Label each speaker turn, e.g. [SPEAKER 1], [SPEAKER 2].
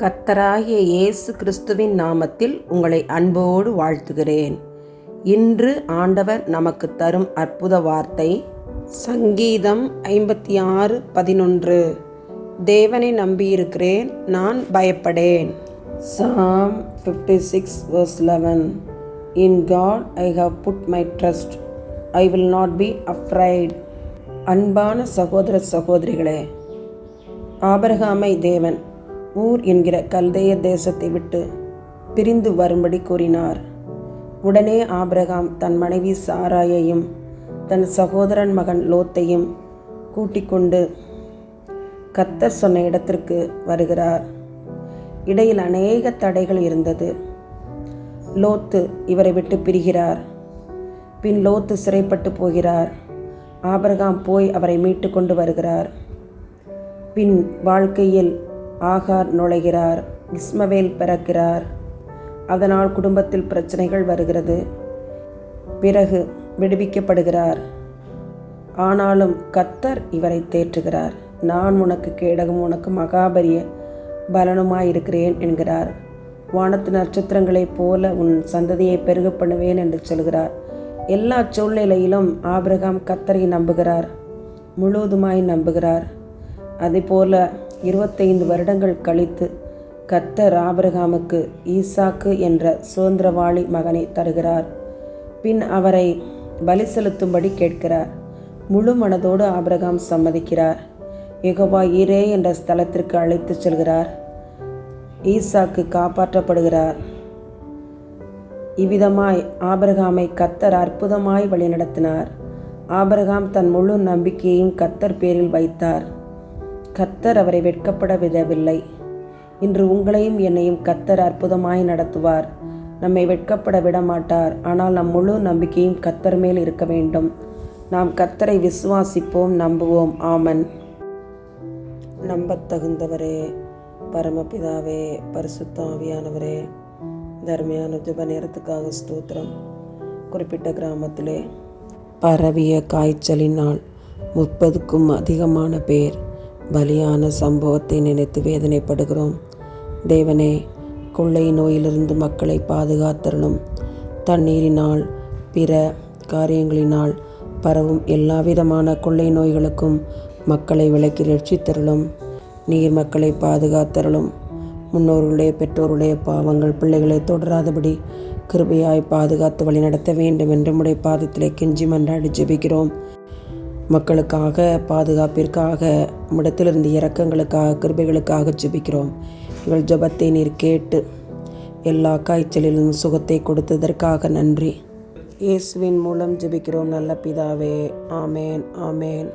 [SPEAKER 1] கத்தராகிய இயேசு கிறிஸ்துவின் நாமத்தில் உங்களை அன்போடு வாழ்த்துகிறேன். இன்று ஆண்டவர் நமக்கு தரும் அற்புத வார்த்தை சங்கீதம் ஐம்பத்தி ஆறு பதினொன்று. தேவனை நம்பியிருக்கிறேன் நான் பயப்படேன். Psalm fifty six verse eleven in God I have put my trust I will not be afraid அன்பான சகோதர சகோதரிகளே ஆபரகாமை தேவன் ஊர் என்கிற கல்தேய தேசத்தை விட்டு பிரிந்து வரும்படி கூறினார். உடனே ஆபிரகாம் தன் மனைவி சாராயையும் தன் சகோதரன் மகன் லோத்தையும் கூட்டிக் கொண்டு கத்தர் சொன்ன இடத்திற்கு வருகிறார். இடையில் அநேக தடைகள் இருந்தது. லோத்து இவரை விட்டு பிரிகிறார். பின் லோத்து சிறைப்பட்டு போகிறார். ஆபரகாம் போய் அவரை மீட்டு கொண்டு வருகிறார். பின் வாழ்க்கையில் ஆகார் நுழைகிறார் இஸ்மவேல் பிறக்கிறார். அதனால் குடும்பத்தில் பிரச்சனைகள் வருகிறது. பிறகு விடுவிக்கப்படுகிறார். ஆனாலும் கத்தர் இவரை தேற்றுகிறார். நான் உனக்கு கேடகம் உனக்கு மகாபரிய பலனுமாயிருக்கிறேன் என்கிறார். வானத்து நட்சத்திரங்களைப் போல உன் சந்ததியை பெருக பண்ணுவேன் என்று சொல்கிறார். எல்லா சூழ்நிலையிலும் ஆபிரகாம் கத்தரை நம்புகிறார். முழுவதுமாய் நம்புகிறார். அதேபோல இருபத்தைந்து வருடங்கள் கழித்து கத்தர் ஆபிரகாமுக்கு ஈசாக்கு என்ற சுதந்திரவாளி மகனை தருகிறார். பின் அவரை பலி செலுத்தும்படி கேட்கிறார். முழு மனதோடு ஆபிரகாம் சம்மதிக்கிறார். யெகோவா ஈரே என்ற ஸ்தலத்திற்கு அழைத்துச் செல்கிறார். ஈசாக்கு காப்பாற்றப்படுகிறார். இவ்விதமாய் ஆபிரகாமை கத்தர் அற்புதமாய் வழிநடத்தினார். ஆபிரகாம் தன் முழு நம்பிக்கையையும் கத்தர் பேரில் வைத்தார். கத்தர் அவரை வெட்கப்பட விடவில்லை. இன்று உங்களையும் என்னையும் கத்தர் அற்புதமாய் நடத்துவார். நம்மை வெட்கப்பட விடமாட்டார். ஆனால் நம் முழு நம்பிக்கையும் கத்தர் மேல் இருக்க வேண்டும். நாம் கத்தரை விசுவாசிப்போம் நம்புவோம். ஆமன். நம்பத்தகுந்தவரே பரமபிதாவே பரிசுத்தாவியானவரே தர்மையான ஜப நேரத்துக்காக ஸ்தோத்திரம். குறிப்பிட்ட கிராமத்திலே பரவிய காய்ச்சலினால் முப்பதுக்கும் அதிகமான பேர் பலியான சம்பவத்தை நினைத்து வேதனைப்படுகிறோம். தேவனே கொள்ளை நோயிலிருந்து மக்களை பாதுகாத்தரணும். தண்ணீரினால் பிற காரியங்களினால் பரவும் எல்லாவிதமான கொள்ளை நோய்களுக்கும் மக்களை விலக்கி ரட்சித்தருளும் நீர் மக்களை பாதுகாத்தருளும் முன்னோர்களுடைய பெற்றோருடைய பாவங்கள் பிள்ளைகளை தொடராதபடி கிருபையாய் பாதுகாத்து வழிநடத்த வேண்டும் என்று உடைய பாதத்திலே கெஞ்சி மன்றாடி ஜெபிக்கிறோம். மக்களுக்காக பாதுகாப்பிற்காக இடத்திலிருந்து இறக்கங்களுக்காக கிருபைகளுக்காக ஜெபிக்கிறோம். இவள் ஜெபத்தை நீர் கேட்டு எல்லா காய்ச்சலிலும் சுகத்தை கொடுத்ததற்காக நன்றி. இயேசுவின் மூலம் ஜெபிக்கிறோம் நல்ல பிதாவே. ஆமேன் ஆமேன்.